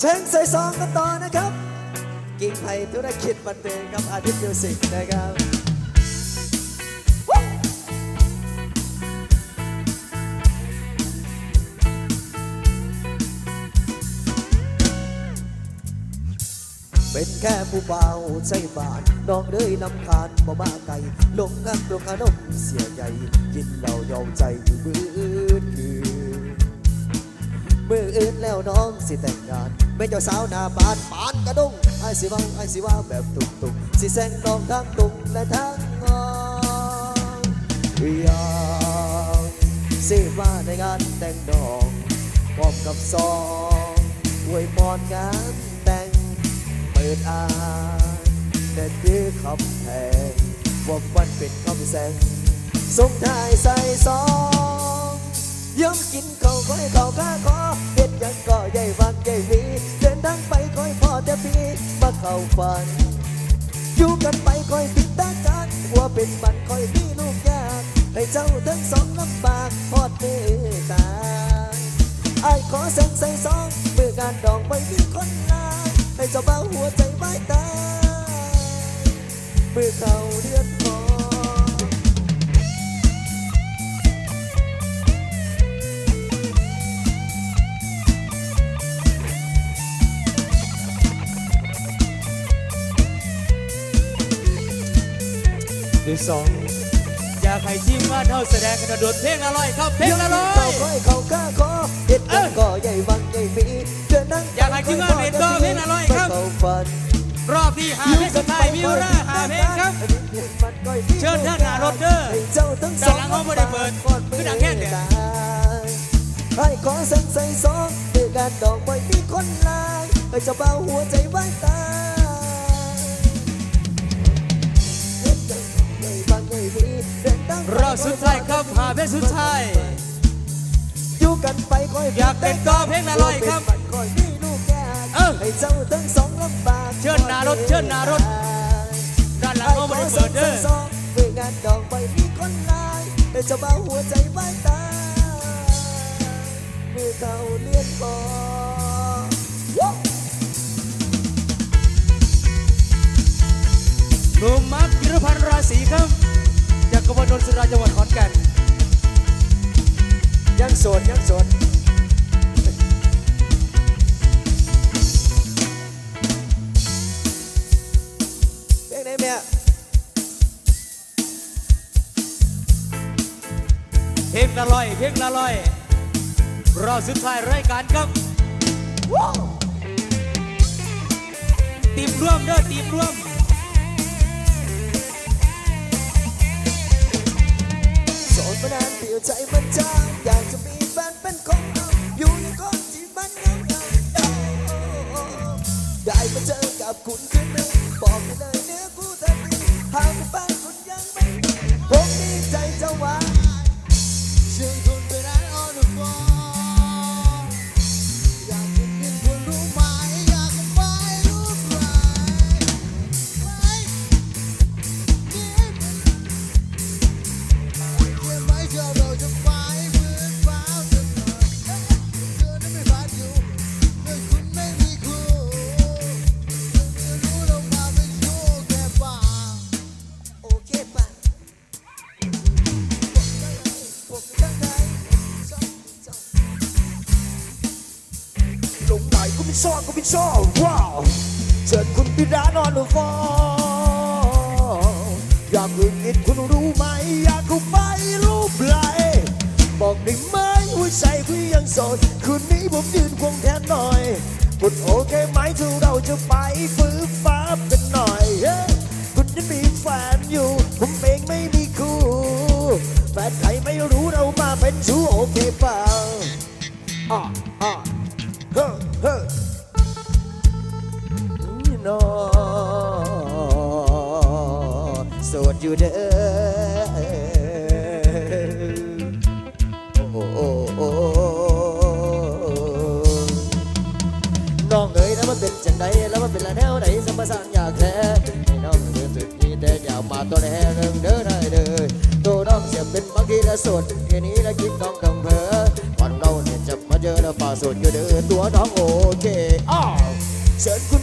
เชิญใส่ซองกันต่อนะครับ กิ่งไผ่ธุรกิจบันเทิงกับอาทิตย์มิวสิกนะครับเป็นแค่ผู้เบาใจบานน้องเลยนำคานบ่มาไกลลงงักลงขนมเสียใหญ่กินเหล้าเยาใจอยู่มืดคืนมืออื่นแล้วน้องสิแต่งงาน ไม่เจ้าสาวหน้าบานปานกระดุงไอ้สิว่าไอ้สิว่าแบบตุกตุกสิแซงน้องทั้งตุงและทั้งงอนอยากสิว่าในงานแต่งดอกพร้อมกับซองอวยพรงานแต่งเปิดอ่านแต่ดื้อคำแพงว่ามันเป็นคำแสงส่งท้ายใส่ซอง ย้ำกินเขาวคอยเขาข้าขอเด็ดยังก็ใหญ่ฟังใหญ่วีเดินทางไปคอยพอแต่พี่มาเข้าฝันอยู่กันไปคอยติดตากันว่าเป็นมันคอยมีลูกยากให้เจ้าทั้งสองลำบากพอดเมตตาไอ้ขอเส้นใส่ซองเมื่องานดอกไม่มีคนลาให้เจ้าเบาหัวใจไว้ตาเมื่อเขาเดือน พอที่สองอยากให้ทีมงานเท่าแสดงกระโดดเพลงอร่อยครับเพลงอร่อเขายคอยเขาข้าขอเด็ดหยังก็ใหญ่วังใหญ่มีเดินนั่งอยากให้ทีมงานเด็ดก็เพลงอร่อยครับเข้าฝันรอบที่หาเพลงสุดท้ายมีเวลาหาเพลงครับ เชิญท่านหน้ารถเด้อให้เจ้าทั้งสองด้านหลังห้องบ่ได้เปิดคือดังแค่เนี่ยให้ขอเส้นใส่ซองเดือการดอกไม้มีคนลายให้เจ้าเบาหัวใจไว้ตาย อบสุดท้ายครับหาเพลงสุดท้ายอยู่กันไปคอยอยากเป็นต่อเพลงอร่อยครับเป็นคอยมีลูกแก่เออให้เจ้าทั้งสองลำบากเชิญหน้ารถเชิญหน้ารถด้านหลังห้องบ่ได้เปิดเด้อเมื่องานดอกไม้มีคนลายให้เจ้าเบาหัวใจไว้ตายเมื่อเขาเลียนบอหนุ่มมักกิรพันธ์ราศีครับจา กบฏนนทราจังหวัดขอนแก่นยังโสดยังโสดเพลงไหนแม่เพลงอร่อยเพลงอร่อยรอสุดท้ายรายการครับทีมร่วมเด้อทีมร่วม มานานเปลี่ยวใจมันจางอยากจะมีแฟนเป็นของเราอยู่ในกอนที่มันเงาเงาได้มาเจอกับคุณคืนหนึ่งบอกไปเลยเนื้อคู่เธอดีหากเป็นแฟนคุณยังไม่ผมดีใจจะหวาน ดอยู่เด้อโอ้โอ้โอ้น้องเอ๋ยแล้วมันเป็นจังไดแล้วมันเป็นละแนวไหนสมสารอยากแท้ให้น้องเดินสุดนี้แต่อย่ามาตัวแน่เรื่องเด้อได้เด้อตัวน้องเสียเป็นบางทีละโสดแค่นี้ละคิดน้องกังเพอวันเราเนี่ยจะมาเจอแล้วฝ่าสุดก็เดินตัวน้องโอเคอ้าวเชิญคุณ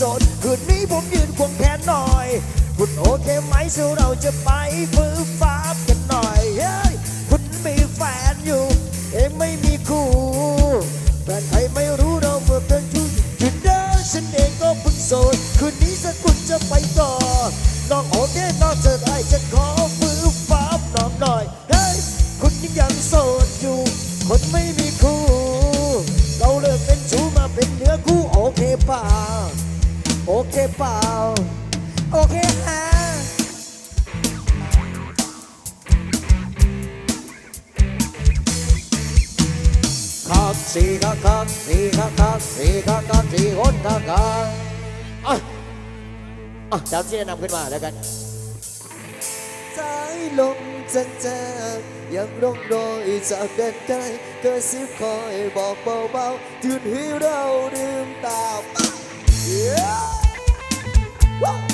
สดคืนนี้ผมยืนควงแขนหน่อย คุณโอเคไหมสู้เราจะไปฟื้นฟ้ากัน แล้วกันสายลมจางจางยังร้องรอยจากแดนไกลกระซิบคอยบอกเบาๆตื่นให้เราดื่มตา Yeah! Woo!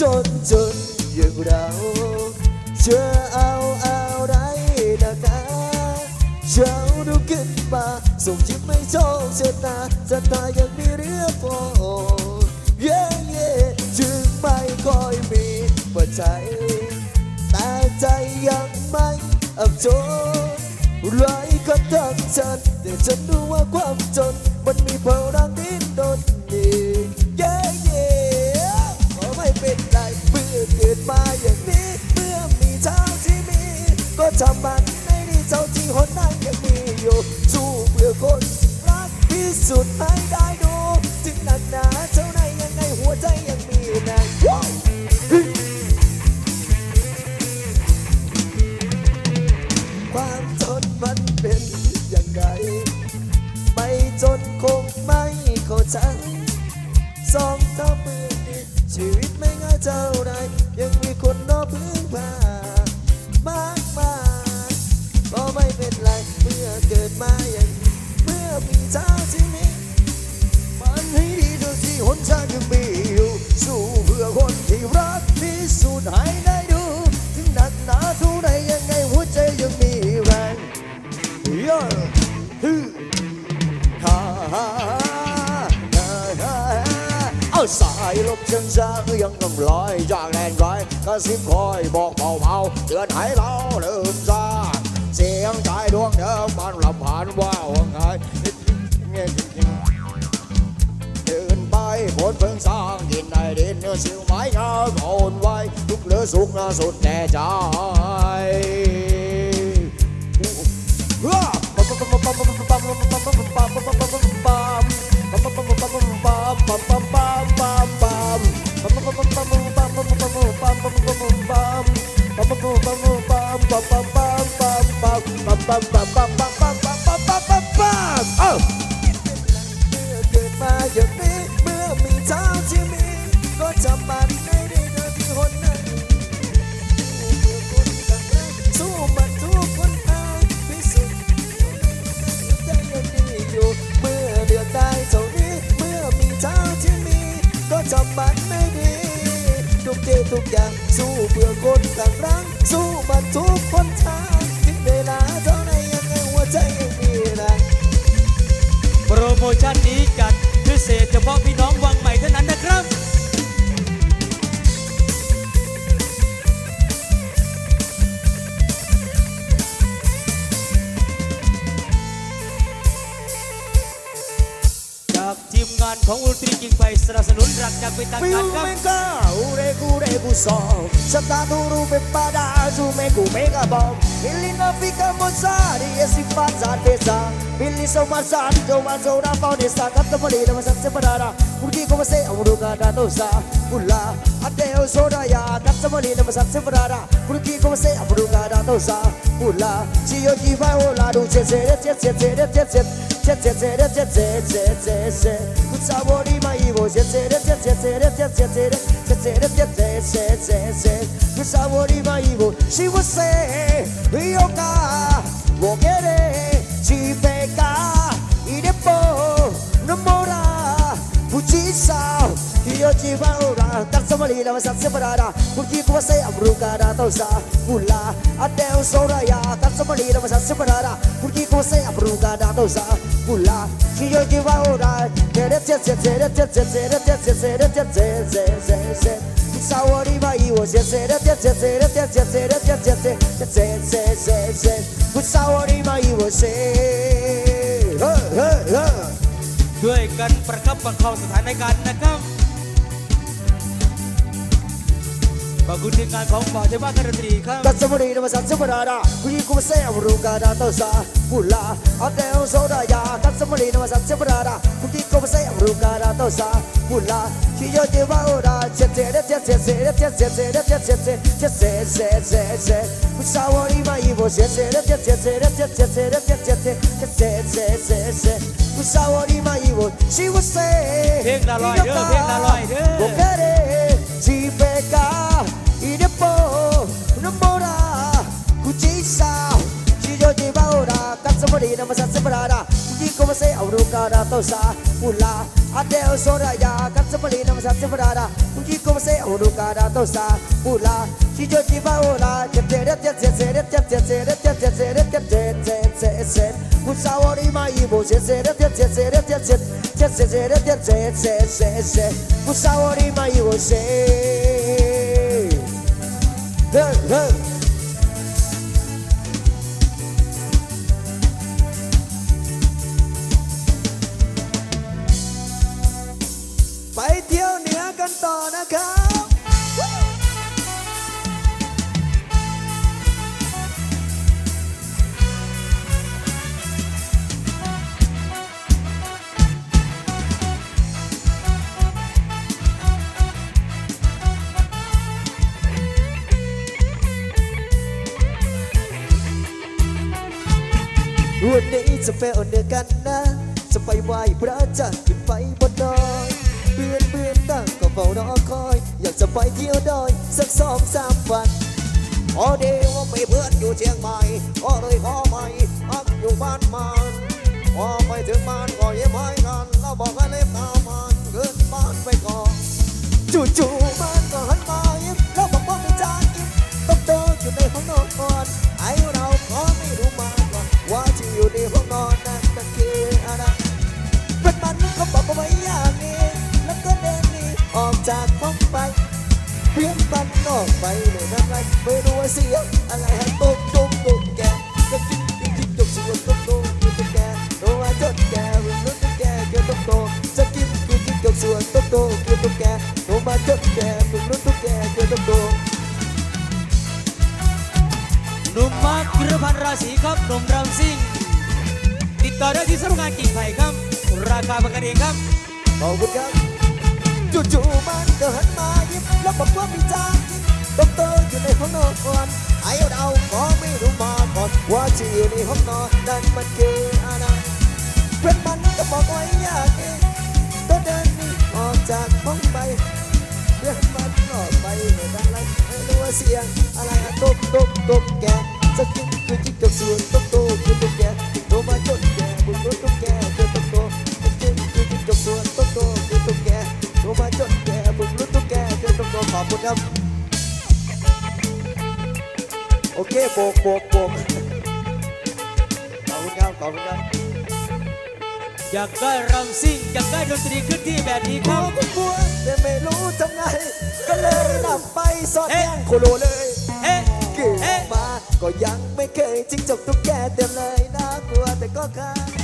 จนจนอย่างเราจะเอาอะไรนักหนาเช้าดูขึ้นมาส่งยิ้มให้โชคชะตาจะตายยังมีเรื่องพอเย่เย่จึงไม่ค่อยมีปัจจัยแต่ใจยังไม่อับจนไรก็ทั้งฉันแต่ฉันรู้ว่าความจนมันมีพลังดิ้ ยังมีอยู่ สู้เพื่อคนที่รักที่สุดให้ได้ดู ถึงหนักหนาเท่าไรยังไงหัวใจยังมีแรงเยอะฮึฮ่าฮ่าฮ่าเอาสายลมช่างช้างยังต้องลอยจากแดนไกลกระซิบคอยบอกเบาๆเตือนให้เราลืมซาเสียงใจดวงเดิมมันลำพันว่าว่าไง คนเพิ่งสร้างดินในดินเนื้อสิวไม้งาโอนไว้ทุกเหลือสุขนะสุดแน่ใจ พื่อคนต่างรังสู้มันทุกคนทางถึงเวลาเท่าไหนยังไงหัวใจยังมีแรงโปรโมชั่นนี้จัดพิเศษเฉพาะพี่ Kung ultriking pa istra sa nun rak na pitang kakam ka ure kure busong Sa taturo me pada zume kumega bom Ili na fika mo sari esi pazar pesa Bili sa umasar jo mazo na paunesa Kapta pali na masat se parara Urki ko mase amuru ka dato sa Mula ate o zora ya Kapta pali na masat se parara Urki ko mase amuru ka dato sa Mula siyo jiva o ladu chet chet chet chet chet chet chet She would say, Yoka, Wogere, Chipe. Jiwa ora tak samali la masat separada Kurki ko say amruka da tau sa Pula ate usora ya tak samali la masat separada Kurki ko say amruka da tau sa Pula Iyo jiwa ora Tere tse tse tere tse tse tere tse tse tere tse tse tse tse tse Kusawari ma iwo tse tere tse tse tere tse tse tere tse tse tse tse tse tse tse tse Kusawari ma iwo se Hey hey hey ช่วยกันประคับประคองสถานการณ์นะครับ ขาบคุณทีมงานของฝ่ายเจ้าบ้นการันตีครับ กัสมรีนมาสันสมราดาคุยคุมเสียอรูกาดาเตซากุลาอัตเดลโซดายากัสมรีนมาสันสมราดาคุยคุมเสียอรูกาดาเตซากุลาชิโยจิวาโอดาเจเจเดเจเจเจเดเจเจเจเดเจเจเจเจเจเจเจเจคุซาวอริมาอิโบเจเจเดเจเจเจเดเจเจเจเดเจเจเจเจเจเจเจคุซาวอริมาอิโบชิวเซเพลงละลอยเด้อเพลงละลอยเด้อ Maria não precisa separada De com você ao lugar da tosa Pula até o soraya Casa Maria não precisa separada De com você ao da tosa Pula Se eu te vai orar O sabor e mai você O sabor e mai você Hey, hey. ไปเอาเนื้อกันนะ จะไปไหว้พระจันทร์ขึ้นไปบนดอยเพื่อนเพื่อนตั้งก็เฝ้ารอคอย อยากจะไปเที่ยวดอยสักสองสามวันพอดีว่ามีเพื่อนอยู่เชียงใหม่ก็เลยขอใหม่พักอยู่บ้านมันพอไปถึงบ้านก็เยิ้มให้กันแล้วบอกให้เล็บตามมันขึ้นบ้านไปก่อนจู่ๆมันก็หันมายิ้มแล้วบอกว่าไม่จ้ายิ้มต้องเดินอยู่ในห้องนอนไอ้เราก็ไม่รู้มา ในห้องนอนนั้นมันคืออะไรเป็นมันเขาบอกว่าไม่อย่างนี้แล้วก็เดินหนีออกจากห้องไปเพื่อนมันออกไปเลยนั่นไรไม่รู้ว่าเสียงอะไรให้ตุ๊กตุ๊กตุ๊กแกจะกินกินกินจกสวนตุ๊กตุ๊กตุ๊กแกโอ้ยจดแกวิ่งลุ้นตุ๊กแกเกี่ยวตุ๊กโตจะกินกินกินจกสวนตุ๊กโตเกี่ยวตุ๊กแกโอ้มาจดแกวิ่งลุ้นตุ๊กแกเกี่ยวตุ๊กโตหนุ่มมาร์คพิรพันราศีครับหนุ่มรำซิ่ง ติดต่อได้ที่สำนักงานกิ่งไผ่ครับ ราคาประกันเองครับ ขอบคุณครับ จู่ๆมันก็หันมายิ้มแล้วบอกว่ามีจ้ากินดอกเตอร์อยู่ในห้องนอนก่อนไอ้เราก็ไม่รู้มาก่อนว่าที่อยู่ในห้องนอนนั้นมันคืออะไรเพื่อนมันก็บอกไว้อยางนี้ก็เดินหนีออกจากห้องไปเพื่อนมันออกไปเหมือะไรไม่รู้ว่าเสียงอะไรอะตุ๊กตุ๊กตุ๊กแกจะกินคือจิ้งจกส่วนตุ๊กตุ๊กคือตุ๊กแกโทรมาจดแกบุญรถตุ๊กแกเจอตุ๊กโตจะกิน ขอบคุณครับ โอเคโบกโบกโบกขอบคุณครับขอบคุณครับ อยากได้รำซิ่ง อยากได้ดนตรีขึ้นที่แบบนี้คขรัอบคุณบัวแต่ไม่รู้ทำไง ก็เลยนำไปซ่อนแย่งโคโลเลยเอ๊ะเกิดเอ๊ะมาก็ยังไม่เคยจิ้งจกตุ๊กแกเต็มเลยน่ากลัวแต่ก็คา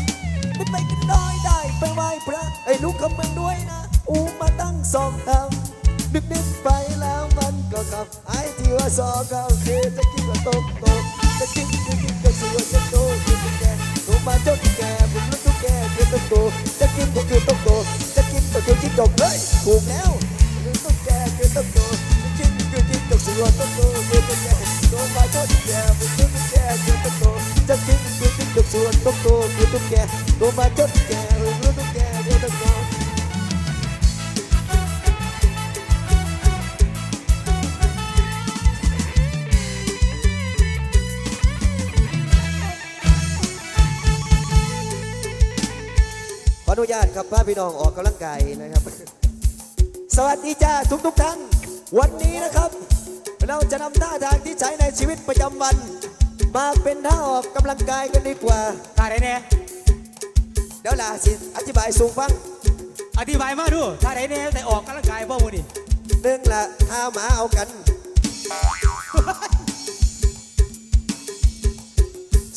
ขึ้ไปกันน้อยได้ไปไหว้พระไอ้ลูกคำมืงด้วยนะ อูมาตั้งสองทำดึกดึกไปแล้วมันก็ขับไอ้ที่ว่าสอกเขาคือจะกินก็ตกตกจะกินจะกินก็สวยจะโตจะแก่หนูมาจนแก่ผมรู้ทุกแก่คือต้องโตจะกินก็คือต้องโตจะกินก็คือกินจกเฮ้ยถูกแล้วหรือต้องแก่คือต้องโตจะกินก็คือกินก็สวยต้องโตคือจะแก่หนูมาจนแก่ผมรู้ทุกแก่คือต้องโตจะกิน ตุ๊กชวนตุ๊กโตคือตุ๊กแกตัวมาจนแก่หรือตุ๊กแกเดียวตุ๊กโขออนุญาตครับพาพี่น้องออกกำลังกายนะครับ สวัสดีจ้าทุกทุกท่าน วันนี้นะครับ เราจะนำท่าทางที่ใช้ในชีวิตประจำวัน มาเป็นท่าออกกำลังกายกันดีกว่าท่าไหเนี่ยเดี๋ยวลาสิอธิบายสูงฟัง อธิบายมาดูท่าไหเนี่ยแต่ออกกำลังกายบ่มูนี่เรื่องละท่ามาเอากัน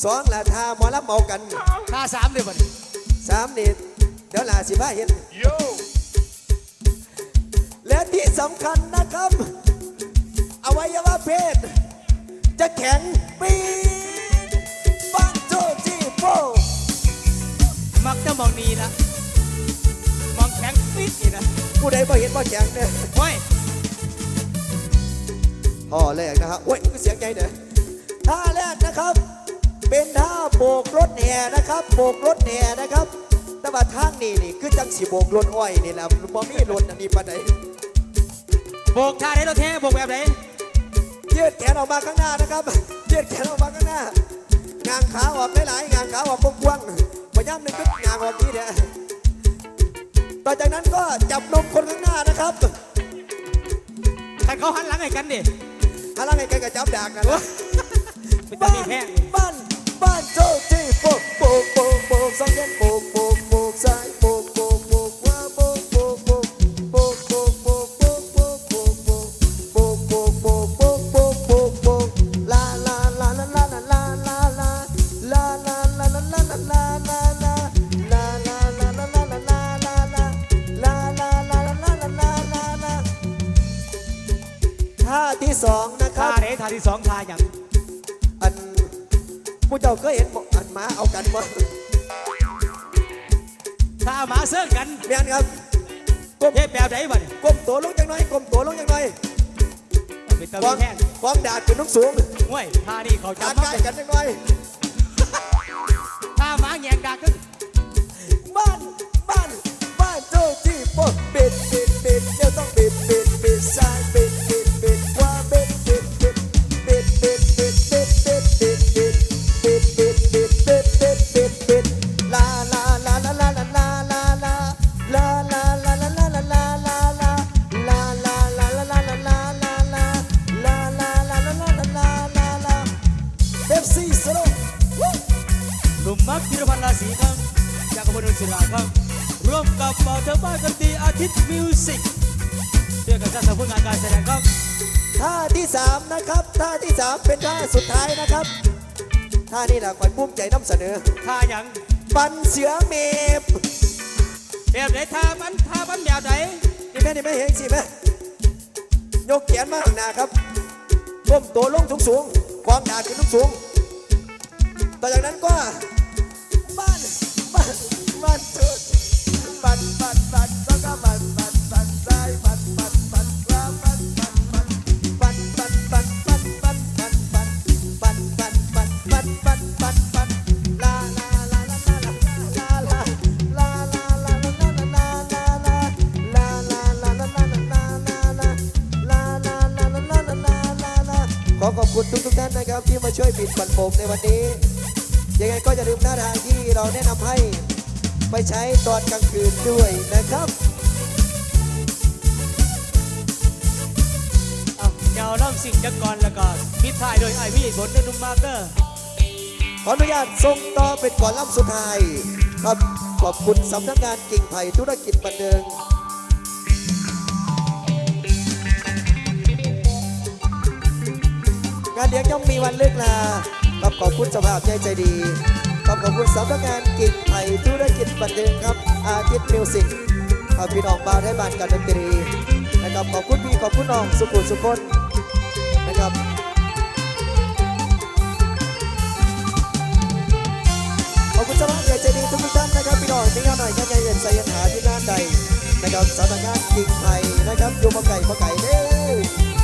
สองละท่าหมอลับเอากันท่าสามเลยบ่นสามนี่เดี๋ยวลาสิบ้าเห็นและที่สำคัญนะครับอวัยวะเพศ จะแข็งปีฟันโจจีโฟมักจะมองนี่ละมองแข็งปีนี่นะผู้ใดบ่เห็นบ่แข็งเด้อโอ้ยห่อแรกนะฮะโอ้ยก็เสียงใหญ่เด้อท่าแรกนะครับ เป็นท่าโบกรถแห่นะครับโบกรถแห่นะครับแต่ว่าทางนี่นี่คือจังสีโบกรถอ้อยนี่แหละบ่มีรถอันนี้ปานใดโบกท่าไหนรถแท้โบกแบบไหน ยืดแขนออกมาข้างหน้านะครับยืดแขนออกมาข้างหน้างางขาออกหลายๆงางขาออกกว้างๆพยายามในจุดงางออกนี้เนี่ยต่อจากนั้นก็จับนมคนข้างหน้านะครับแต่เขาหันหลังให้กันดิหันหลังให้กันกับจับดากกันบ้านบ้านบ้านโจ๊กที่โปกโปกโปกโปกสองเย็นโปกโป๊กาดขึ้นน้องสูงห่วยท่านี่เขาจับมากันจังหน่ คนแบบไหนนี่แม่นี่ไม่เห็นสิแม่ยกแขนมาข้างหน้าครับก้มตัวลงสูงสูงความหนาขึ้นสูงต่อจากนั้นก็บ้านบ้านบ้านบ้านบ้านบ้านบ้านบ้านบ้าน ที่มาช่วยปิดบันโปงในวันนี้ ยังไงก็อย่าลืมหน้าทางที่เราแนะนำให้ไปใช้ตอนกลางคืนด้วยนะครับเอาเงาล่ำสิ่งจักรแล้วก็พิดท้ายโดยไอพี่ผลในนุ่มมาร์เกอร์ขออนุญาตส่งต่อเป็นก่อนล่ำสุดท้ายครับขอบคุณสำนักงานกิ่งไผ่ธุรกิจบันเทิง งานเลี้ยงย่อมมีวันเลิกลาครับขอบคุณสภาพใจใจดีครับขอบคุณสำนักงานกิ่งไผ่ธุรกิจบันเทิงครับอาทิตย์มิวสิกครับพี่น้องบาวได้บานการดนตรีนะครับขอบคุณพี่ขอบคุณน้องสุขุสุคนนะครับขอบคุณสำหรับใหญ่ใจดีทุกท่านนะครับพี่น้องที่งานหน่อยแค่ใจเย็นใจเย็นหาที่งานใดนะครับสถานงานกิ่งไผ่นะครับอยู่มาไก่มาไก่เด้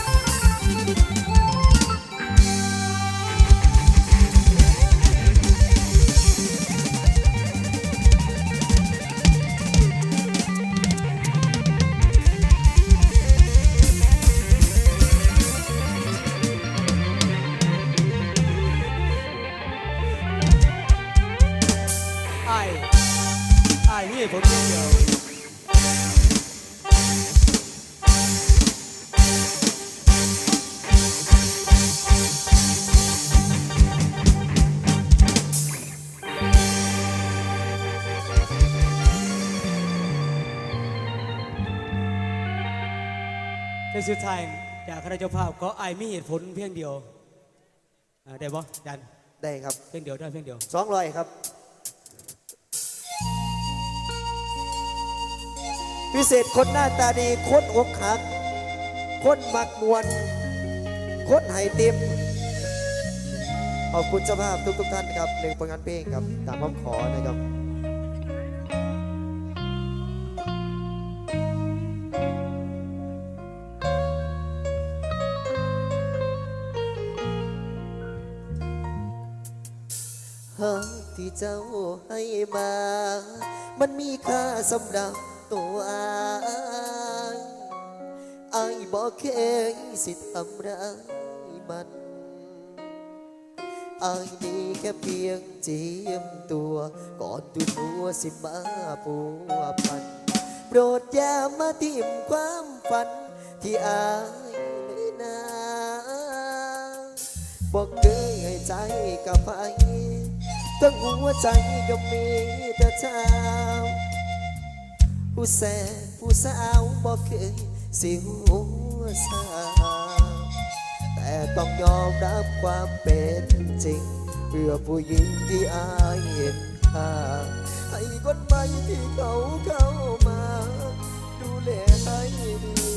สุดท้ายจากคณะเจ้าภาพก็อายมีเหตุผลเพียงเดียวอ่าได้บ่ดันได้ครับเพียงเดียวได้เพียงเดียว สองร้อยครับ พิเศษคนหน้าตาดีคนอกหัก คนมักมวน คนไห้เต็มขอบคุณเจ้าภาพทุกทุกๆท่านครับหนึ่งผลงานเพลงครับตามคำขอนะครับ เจ้าให้มา มันมีค่าสำหรับตัวอายอายบอกเคยสิทำร้ายมันอายนี่แค่เพียงเจียมตัว ก่อนตุนหัวสิมาปัวพัน โปรดอย่ามาทิ่มความฝัน ที่อายเลยนาบอกเคยให้ใจกับใค รตั้งหัวใจก็มีแต่เจ้าผู้แสบผู้สาวบอกเคยสิหัวสาแต่ต้องยอมรับความเป็นจริง เพื่อผู้หญิงที่อายเห็นค่าให้คนใหม่ที่เขาเข้ามา ดูแลให้ดี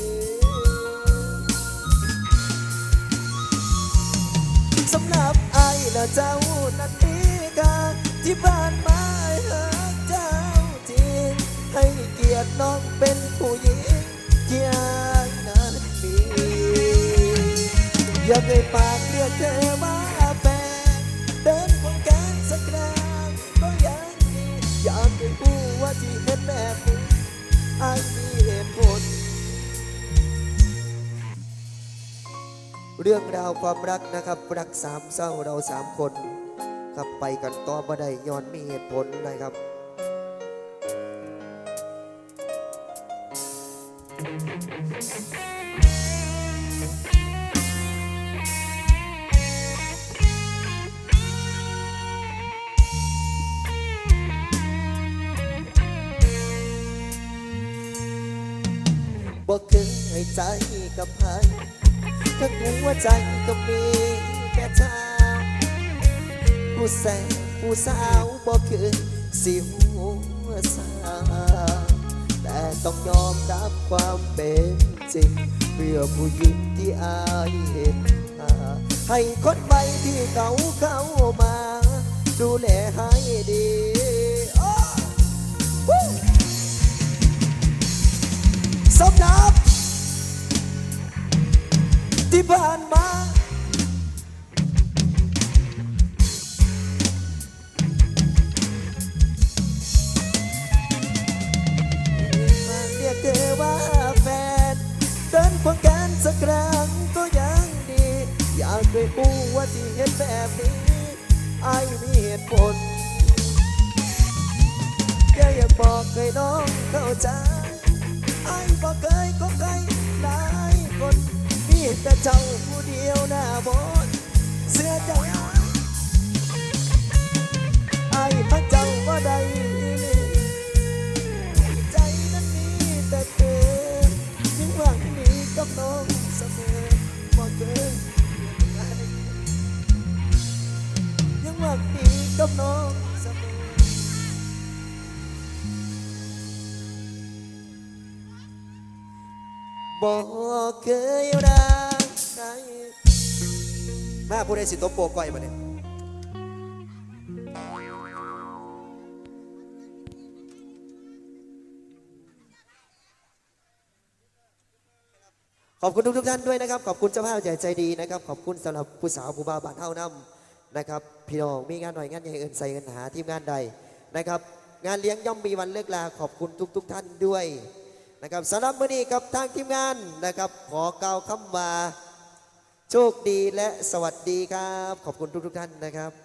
สำหรับไอ้และเจ้านั้นมี ค่าที่ผ่านมาหักเจ้าจริงให้เกียรติน้องเป็นผู้หญิงที่อายนั้นมีอย่ากให้ปากเรียกเธอมาแฟนเดินวงการสักครั้งก็ยังดีอยากให้รู้ว่าที่เห็นแบบนี้ไอ้มีเหตุผลเรื่องราวความรักนะครับ รักสามเศร้าเราสามคน ครับไปกันต่อบ่ได้ย้อนมีเหตุผลนะครับบอกเคยให้ใจกับใครทั้งหัวใจก็มีแต่เธอ ผู้แสบผู้สาวบอกเคยสิหัวสาแต่ต้องยอมรับความเป็นจริง เพื่อผู้หญิงที่อายเห็นให้คนใหม่ที่เขาเข้ามา ดูแลให้ดีอ้อวู้สำหรับที่ผ่านมา กูว่าที่เห็นแบบนี้ไอ้มีเหตุผลแค่อยากบอกให้น้องเข้าใจไอ้บอกเคยก็ใครหลายคนมีแต่เจ้าผู้เดียวหน้าบนเสื้อใจไอ้พักเจ้าว่าใดใจนั้นมีแต่เธอยังหวังดีกับน้องเสมอบอกเคย หวังดีกับน้องเสมอบอกเคยรักใครมาผู้ใดสิตบโปก่อยมาเนี่ยขอบคุณทุกทุกท่านด้วยนะครับ ขอบคุณเจ้าภาพใหญ่ใจดีนะครับ ขอบคุณสำหรับผู้สาวผู้บ่าวบ้านเท่าน้ำ นะครับ พี่น้องมีงานหน่อยงานใหญ่เอินใส่กันหาทีมงานใดนะครับ งานเลี้ยงย่อมมีวันเลิกลาขอบคุณทุกทุกๆท่านด้วยนะครับสำหรับมื้อนี้กับทางทีมงานนะครับ ขอกล่าวคำว่าโชคดีและสวัสดีครับ ขอบคุณทุกๆท่านนะครับ